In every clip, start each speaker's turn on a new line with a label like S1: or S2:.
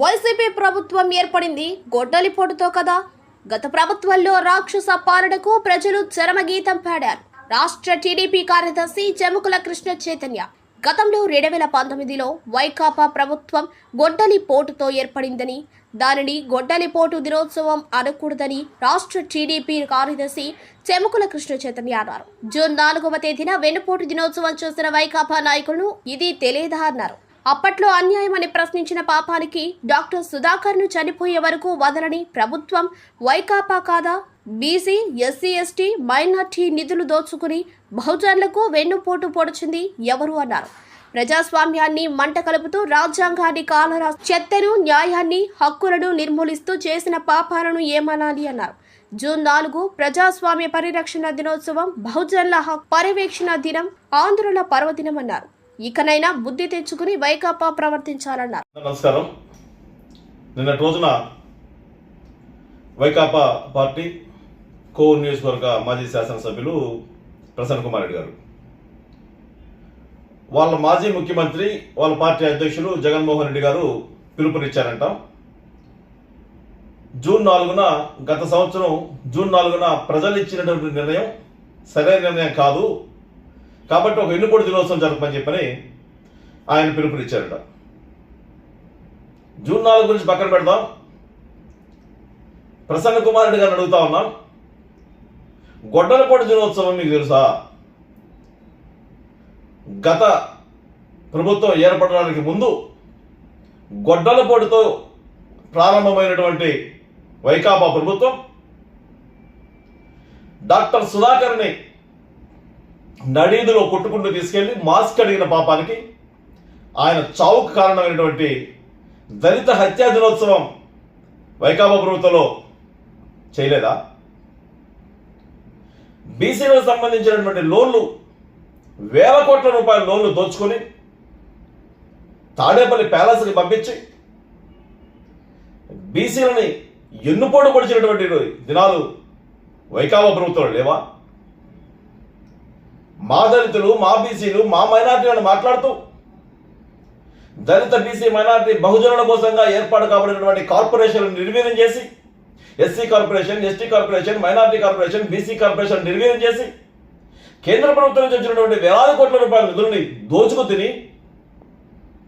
S1: YCP ప్రభుత్వం ఏర్పడింది గొడ్డలిపోటుతో కదా. గత ప్రభుత్వంలో రాక్షస పాలనకు ప్రజలు చరమగీతం పాడారు. రాష్ట్ర టీడీపీ కార్యదర్శి చెముకుల కృష్ణ చైతన్య. గతంలో రెండు వేల పంతొమ్మిదిలో వైకాపా ప్రభుత్వం గొడ్డలి పోటుతో ఏర్పడిందని దానిని గొడ్డలి పోటు దినోత్సవం అనకూడదని రాష్ట్ర టీడీపీ కార్యదర్శి చెముకుల కృష్ణ చైతన్య అన్నారు. జూన్ నాలుగవ తేదీన వెన్నుపోటు దినోత్సవం చేసిన వైకాపా నాయకులను ఇది తెలియదా అన్నారు. అప్పట్లో అన్యాయమని ప్రశ్నించిన పాపానికి డాక్టర్ సుధాకర్ను చనిపోయే వరకు వదలని ప్రభుత్వం వైకాపా కాదా? బీసీ ఎస్సీ ఎస్టీ మైనార్టీ నిధులు దోచుకుని బహుజనులకు వెన్నుపోటు పొడిచింది ఎవరు అన్నారు. ప్రజాస్వామ్యాన్ని మంట కలుపుతూ రాజ్యాంగాన్ని కాలరా చెత్తను న్యాయాన్ని హక్కులను నిర్మూలిస్తూ చేసిన పాపాలను ఏమనాలి అన్నారు. జూన్ నాలుగు ప్రజాస్వామ్య పరిరక్షణ దినోత్సవం బహుజనుల హక్ పర్యవేక్షణ దినం ఆంధ్రుల పర్వదినం అన్నారు. ఇకనైనా బుద్ధి తెచ్చుకుని వైకాపా ప్రవర్తించాలన్నారు.
S2: నమస్కారం. నిన్నటి రోజున వైకాపా పార్టీ కో నియోజకవర్గ మాజీ శాసనసభ్యులు ప్రసన్న కుమార్ రెడ్డి గారు. వాళ్ళ మాజీ ముఖ్యమంత్రి వాళ్ళ పార్టీ అధ్యక్షులు జగన్మోహన్ రెడ్డి గారు పిలుపునిచ్చారంట. జూన్ నాలుగున గత సంవత్సరం జూన్ నాలుగున ప్రజలు ఇచ్చినటువంటి నిర్ణయం సరైన నిర్ణయం కాదు. కాబట్టి ఒక ఎన్నుకోటి దినోత్సవం జరపమని చెప్పని ఆయన పిలుపునిచ్చారట. జూన్ నాలుగు గురించి పక్కన పెడదాం. ప్రసన్న కుమార్ రెడ్డి గారిని అడుగుతా ఉన్నాం. గొడ్డలపూడి దినోత్సవం మీకు తెలుసా? గత ప్రభుత్వం ఏర్పడడానికి ముందు గొడ్డలపోటుతో ప్రారంభమైనటువంటి వైకాపా ప్రభుత్వం డాక్టర్ సుధాకర్ని నడీదులో కొట్టుకుంటూ తీసుకెళ్ళి మాస్క్ అడిగిన పాపానికి ఆయన చావుకు కారణమైనటువంటి దళిత హత్యా దినోత్సవం వైకాపా ప్రభుత్వంలో చేయలేదా? బీసీలకు సంబంధించినటువంటి లోన్లు వేల కోట్ల రూపాయల లోన్లు దోచుకొని తాడేపల్లి ప్యాలెస్కి పంపించి బీసీలని ఎన్నుపోటు పొడిచినటువంటి దినాలు వైకాపా ప్రభుత్వం లేవా? మా దళితులు మా బీసీలు మా మైనార్టీలను మాట్లాడుతూ దళిత బీసీ మైనార్టీ బహుజనుల కోసంగా ఏర్పాటు కాబడినటువంటి కార్పొరేషన్ నిర్వీర్యం చేసి SC corporation ST corporation minority corporation BC corporation నిర్వీర్యం చేసి కేంద్ర ప్రభుత్వం నుంచి వచ్చినటువంటి వేలాది కోట్ల రూపాయల నిధుల్ని దోచుకు తిని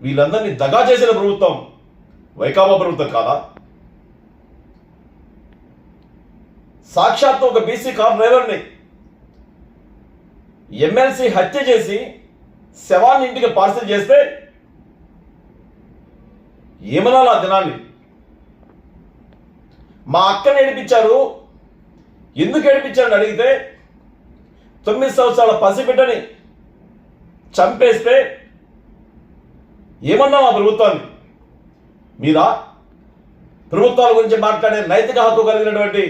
S2: వీళ్ళందరినీ దగా చేసిన ప్రభుత్వం వైకాపా ప్రభుత్వం కాదా? సాక్షాత్తు ఒక బీసీ కార్ డ్రైవర్ని ఎమ్మెల్సీ హత్య చేసి శవాన్ని ఇంటికి పార్సల్ చేస్తే ఏమనాలి ఆ దినాన్ని మా అక్కని ఏడిపించారు. ఎందుకు ఏడిపించారని అడిగితే తొమ్మిది సంవత్సరాల పసిబిడ్డని చంపేస్తే ఏమన్నా మా ప్రభుత్వాన్ని? మీరా? ప్రభుత్వాల గురించి మాట్లాడే నైతిక హక్కు కలిగినటువంటి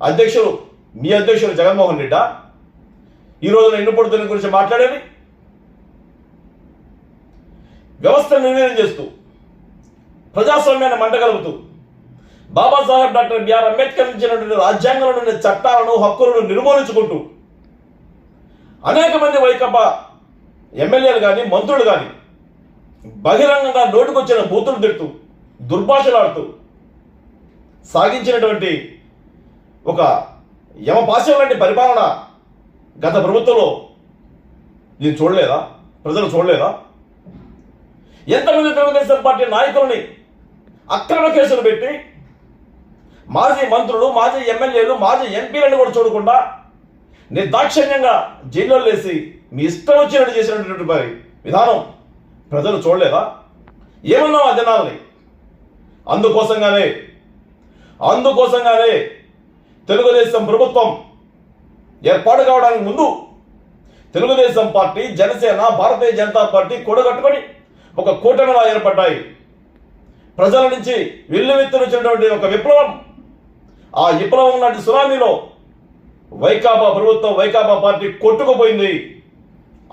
S2: అధ్యక్షులు మీ అధ్యక్షులు జగన్మోహన్ రెడ్డా? ఈ రోజున ఎన్నుపడుతున్న గురించి మాట్లాడేది? వ్యవస్థ నిర్వీర్యం చేస్తూ ప్రజాస్వామ్యాన్ని మంటగలుగుతూ బాబాసాహెబ్ డాక్టర్ బిఆర్ అంబేద్కర్ ఇచ్చినటువంటి ఉండే చట్టాలను హక్కులను నిర్మూలించుకుంటూ అనేక మంది వైకపా ఎమ్మెల్యేలు కానీ మంత్రులు కానీ బహిరంగంగా నోటుకొచ్చిన బూతులు తిడుతూ దుర్భాషలాడుతూ సాగించినటువంటి ఒక యమపాశం లాంటి పరిపాలన గత ప్రభుత్వంలో నేను చూడలేదా? ప్రజలు చూడలేదా? ఎంతమంది తెలుగుదేశం పార్టీ నాయకులని అక్రమ కేసులు పెట్టి మాజీ మంత్రులు మాజీ ఎమ్మెల్యేలు మాజీ ఎంపీలను కూడా చూడకుండా నిర్దాక్షిణ్యంగా జైల్లో వేసి మీ ఇష్టం వచ్చినట్టు చేసినటువంటి మరి విధానం ప్రజలు చూడలేదా? ఏమన్నాం ఆ జనాల్ని? అందుకోసంగానే అందుకోసంగానే తెలుగుదేశం ప్రభుత్వం ఏర్పాటు కావడానికి ముందు తెలుగుదేశం పార్టీ జనసేన భారతీయ జనతా పార్టీ కూడగట్టుకొని ఒక కూటమిలా ఏర్పడ్డాయి. ప్రజల నుంచి విల్లువెత్తునొచ్చినటువంటి ఒక విప్లవం. ఆ విప్లవం లాంటి సునామీలో వైకాపా ప్రభుత్వం వైకాపా పార్టీ కొట్టుకుపోయింది.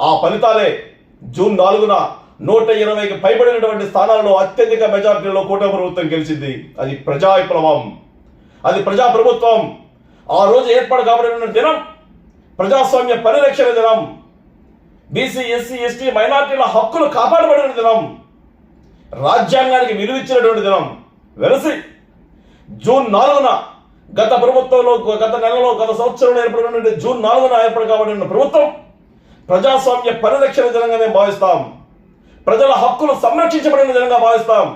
S2: ఆ ఫలితాలే జూన్ నాలుగున నూట ఇరవైకి పైబడినటువంటి స్థానాల్లో అత్యధిక మెజార్టీలో కూటమి ప్రభుత్వం గెలిచింది. అది ప్రజా విప్లవం అది ప్రజా ప్రభుత్వం ఆ రోజు ఏర్పాటు కాబడిన దినం ప్రజాస్వామ్య పరిరక్షణ దినం బీసీ ఎస్సీ ఎస్టీ మైనార్టీల హక్కులు కాపాడబడిన దినం రాజ్యాంగానికి విలువిచ్చినటువంటి దినం వెలసి జూన్ నాలుగున గత ప్రభుత్వంలో గత నెలలో గత సంవత్సరంలో ఏర్పడినటువంటి జూన్ నాలుగున ఏర్పడి కాబడిన ప్రభుత్వం ప్రజాస్వామ్య పరిరక్షణ దినంగానే భావిస్తాం. ప్రజల హక్కులు సంరక్షించబడిన దినంగా భావిస్తాం.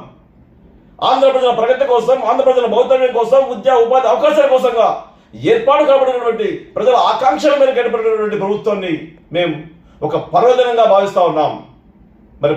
S2: ఆంధ్ర ప్రజల ప్రగతి కోసం ఆంధ్ర ప్రజల భౌతవ్యం కోసం ఉద్యోగ ఉపాధి అవకాశాల కోసంగా ఏర్పాటు కాబడినటువంటి ప్రజల ఆకాంక్షల మీద ఏర్పడినటువంటి ప్రభుత్వాన్ని మేము ఒక పర్వదినంగా భావిస్తా ఉన్నాం. మరి